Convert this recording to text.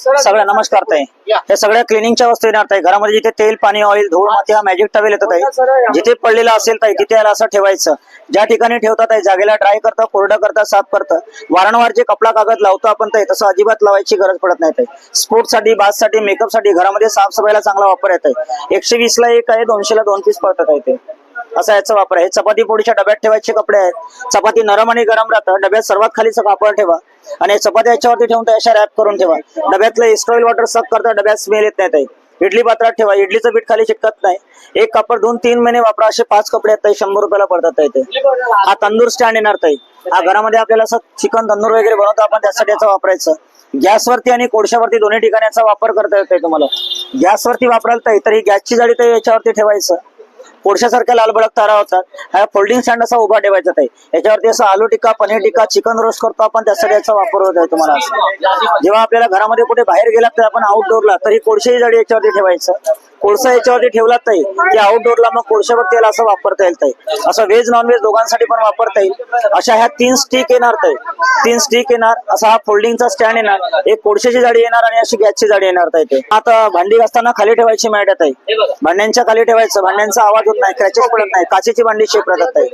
सगळ्या नमस्कार ताई. हे सगळ्या क्लिनिंगच्या वस्तू येणार ताई. घरामध्ये जिथे तेल पाणी ऑइल धूळ माती हा मॅजिक टवेल येतात ताई. जिथे पडलेला असेल ताई तिथे याला असं ठेवायचं. ज्या ठिकाणी ठेवतात ताई जागेला ड्राय करतं कोरडं करतं साफ करतं. वारंवार जे कपडा कागद लावतो आपण ताई तसं अजिबात लावायची गरज पडत नाही ताई. स्पोर्टसाठी बाथसाठी मेकअपसाठी घरामध्ये साफसफाईला चांगला वापर येत आहे एकशे वीस ला एक आहे दोनशे ला दोन पीस पडतात आहे ते. असा याचा वापर आहे. चपाती पोळीच्या डब्यात ठेवायचे कपडे आहेत. चपाती नरम आणि गरम राहतं. डब्यात सर्वात खालीचं कापड ठेवा. आणि चपाती याच्यावरती ठेवून तर अशा रॅप करून ठेवा. डब्यातलं इस्ट्रॉईल वॉटर सक करता डब्यात स्मेल येत नाही इडली पात्रात ठेवा. इडलीचं पीठ खाली चिटकत नाही. एक कापड दोन तीन महिने वापरा. असे पाच कपडे आहेत शंभर रुपयाला पडतात ताई ते हा तंदूर स्टँड येणार ताई हा घरामध्ये आपल्याला असं चिकन तंदूर वगैरे बनवतो आपण. त्यासाठी याचा वापरायचं. गॅसवरती आणि कोळशावरती दोन्ही ठिकाणी याचा वापर करता येतोय तुम्हाला. गॅसवरती वापरायला ताई तर ही गॅसची जाळी तर याच्यावरती ठेवायचं. कोळशासारख्या लालबडक तारा होतात. हा फोल्डिंग स्टँड असा उभा ठेवायचा ते याच्यावरती असं आलू टिक्का पनीर टिक्का चिकन रोस्ट करतो आपण त्यासाठी याचा वापर होत आहे तुम्हाला. जेव्हा आपल्याला घरामध्ये कुठे बाहेर गेलात तर आपण आउटडोअरला तरी कोळशेही जाडी याच्यावरती ठेवायचं. कोळसा याच्यावरती ठेवला ताई की आउटडोअरला मग कोळशावर तेल असं वापरता येईल ताई. असं व्हेज नॉनव्हेज दोघांसाठी पण वापरता येईल. अशा ह्या तीन स्टिक येणार ताई. तीन स्टिक येणार. असा हा फोल्डिंगचा स्टँड येणार. एक कोळशाची जाडी येणार आणि अशी गॅसची जाडी येणार ताई ते. आता भांडी घासताना खाली ठेवायची मॅट आहे ताई. भांड्यांच्या खाली ठेवायचं. भांड्यांचा आवाज होत नाही क्रॅचेस पडत नाही. काचेची भांडी शेप राहतात ताई.